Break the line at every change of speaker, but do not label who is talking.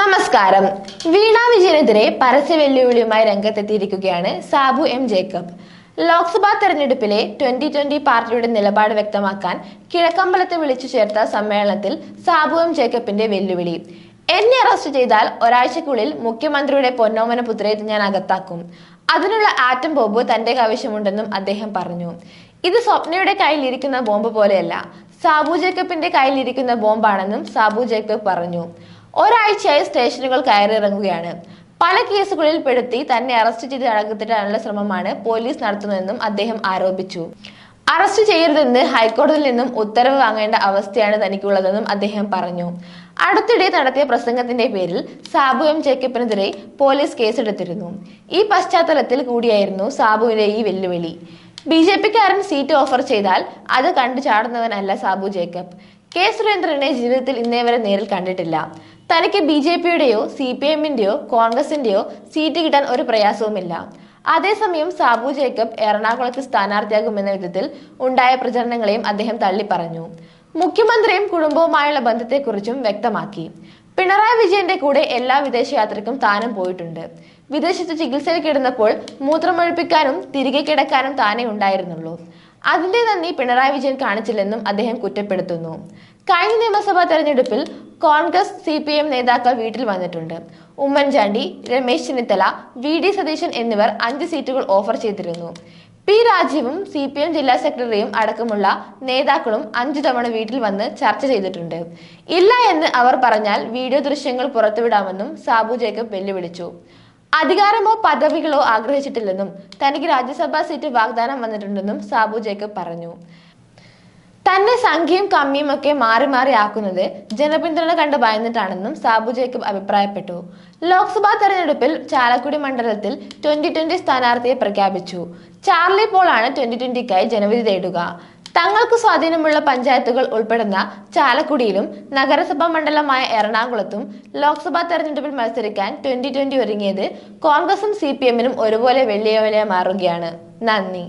നമസ്കാരം. വീണ വിജയനെതിരെ പരസ്യ വെല്ലുവിളിയുമായി രംഗത്തെത്തിയിരിക്കുകയാണ് സാബു എം ജേക്കബ്. ലോക്സഭാ തെരഞ്ഞെടുപ്പിലെ ട്വന്റി ട്വന്റി പാർട്ടിയുടെ നിലപാട് വ്യക്തമാക്കാൻ കിഴക്കമ്പലത്ത് വിളിച്ചു ചേർത്ത സമ്മേളനത്തിൽ സാബു എം ജേക്കബിന്റെ വെല്ലുവിളി. എന്നെ അറസ്റ്റ് ചെയ്താൽ ഒരാഴ്ചക്കുള്ളിൽ മുഖ്യമന്ത്രിയുടെ പൊന്നോമന പുത്രയെ ഞാൻ അകത്താക്കും. അതിനുള്ള ആറ്റം ബോംബ് തന്റെ കൈവശമുണ്ടെന്നും അദ്ദേഹം പറഞ്ഞു. ഇത് സ്വപ്നയുടെ കയ്യിലിരിക്കുന്ന ബോംബ് പോലെയല്ല. സാബു ജേക്കബിന്റെ കയ്യിലിരിക്കുന്ന ബോംബാണെന്നും സാബു ജേക്കബ് പറഞ്ഞു. ഒരാഴ്ചയായി സ്റ്റേഷനുകൾ കയറിയിറങ്ങുകയാണ്. പല കേസുകളിൽ പെടുത്തി തന്നെ അറസ്റ്റ് ചെയ്ത് അടക്കത്തിട്ടാനുള്ള ശ്രമമാണ് പോലീസ് നടത്തുന്നതെന്നും അദ്ദേഹം ആരോപിച്ചു. അറസ്റ്റ് ചെയ്യരുതെന്ന് ഹൈക്കോടതിയിൽ നിന്നും ഉത്തരവ് വാങ്ങേണ്ട അവസ്ഥയാണ് തനിക്കുള്ളതെന്നും അദ്ദേഹം പറഞ്ഞു. അടുത്തിടെ നടത്തിയ പ്രസംഗത്തിന്റെ പേരിൽ സാബു എം ജേക്കബിനെതിരെ പോലീസ് കേസെടുത്തിരുന്നു. ഈ പശ്ചാത്തലത്തിൽ കൂടിയായിരുന്നു സാബുവിന്റെ ഈ വെല്ലുവിളി. ബി ജെ പിക്കാരൻ സീറ്റ് ഓഫർ ചെയ്താൽ അത് കണ്ടു ചാടുന്നവനല്ല സാബു ജേക്കബ്. കെ സുരേന്ദ്രനെ ജീവിതത്തിൽ ഇന്നേ വരെ നേരിൽ കണ്ടിട്ടില്ല. തനിക്ക് ബി ജെ പിയുടെയോ സി പി എമ്മിന്റെയോ കോൺഗ്രസിന്റെയോ സീറ്റ് കിട്ടാൻ ഒരു പ്രയാസവുമില്ല. അതേസമയം സാബു ജേക്കബ് എറണാകുളത്ത് സ്ഥാനാർത്ഥിയാകുമെന്ന വിധത്തിൽ ഉണ്ടായ പ്രചരണങ്ങളെയും അദ്ദേഹം തള്ളിപ്പറഞ്ഞു. മുഖ്യമന്ത്രിയും കുടുംബവുമായുള്ള ബന്ധത്തെക്കുറിച്ചും വ്യക്തമാക്കി. പിണറായി വിജയന്റെ കൂടെ എല്ലാ വിദേശയാത്രയ്ക്കും താനും പോയിട്ടുണ്ട്. വിദേശത്ത് ചികിത്സയിൽ കിടന്നപ്പോൾ മൂത്രമൊഴിപ്പിക്കാനും തിരികെ കിടക്കാനും താനേ ഉണ്ടായിരുന്നുള്ളൂ. അതിന്റെ നന്ദി പിണറായി വിജയൻ കാണിച്ചില്ലെന്നും അദ്ദേഹം കുറ്റപ്പെടുത്തുന്നു. കഴിഞ്ഞ നിയമസഭാ തെരഞ്ഞെടുപ്പിൽ കോൺഗ്രസ് സി പി എം നേതാക്കൾ വീട്ടിൽ വന്നിട്ടുണ്ട്. ഉമ്മൻചാണ്ടി രമേശ് ചെന്നിത്തല വി ഡി സതീശൻ എന്നിവർ അഞ്ച് സീറ്റുകൾ ഓഫർ ചെയ്തിരുന്നു. പി രാജീവും സി പി എം ജില്ലാ സെക്രട്ടറിയും അടക്കമുള്ള നേതാക്കളും അഞ്ചു തവണ വീട്ടിൽ വന്ന് ചർച്ച ചെയ്തിട്ടുണ്ട്. ഇല്ല എന്ന് അവർ പറഞ്ഞാൽ വീഡിയോ ദൃശ്യങ്ങൾ പുറത്തുവിടാമെന്നും സാബു ജേക്കബ് വെല്ലുവിളിച്ചു. അധികാരമോ പദവികളോ ആഗ്രഹിച്ചിട്ടില്ലെന്നും തനിക്ക് രാജ്യസഭാ സീറ്റ് വാഗ്ദാനം വന്നിട്ടുണ്ടെന്നും സാബു ജേക്കബ് പറഞ്ഞു. തന്നെ സംഖ്യയും കമ്മിയും ഒക്കെ മാറി മാറി ആക്കുന്നത് ജനപിന്തുണ കണ്ട് ഭയന്നിട്ടാണെന്നും സാബു ജേക്കബ് അഭിപ്രായപ്പെട്ടു. ലോക്സഭാ തെരഞ്ഞെടുപ്പിൽ ചാലക്കുടി മണ്ഡലത്തിൽ ട്വന്റി ട്വന്റി സ്ഥാനാർത്ഥിയെ പ്രഖ്യാപിച്ചു. ചാർലി പോളാണ് ട്വന്റി ട്വന്റിക്കായി ജനവിധി തേടുക. തങ്ങൾക്ക് സ്വാധീനമുള്ള പഞ്ചായത്തുകൾ ഉൾപ്പെടുന്ന ചാലക്കുടിയിലും നഗരസഭാ മണ്ഡലമായ എറണാകുളത്തും ലോക്സഭാ തെരഞ്ഞെടുപ്പിൽ മത്സരിക്കാൻ ട്വന്റി ട്വന്റി ഒരുങ്ങിയത് കോൺഗ്രസും സി പി എമ്മിനും ഒരുപോലെ വെള്ളിയോലെ മാറുകയാണ്. നന്ദി.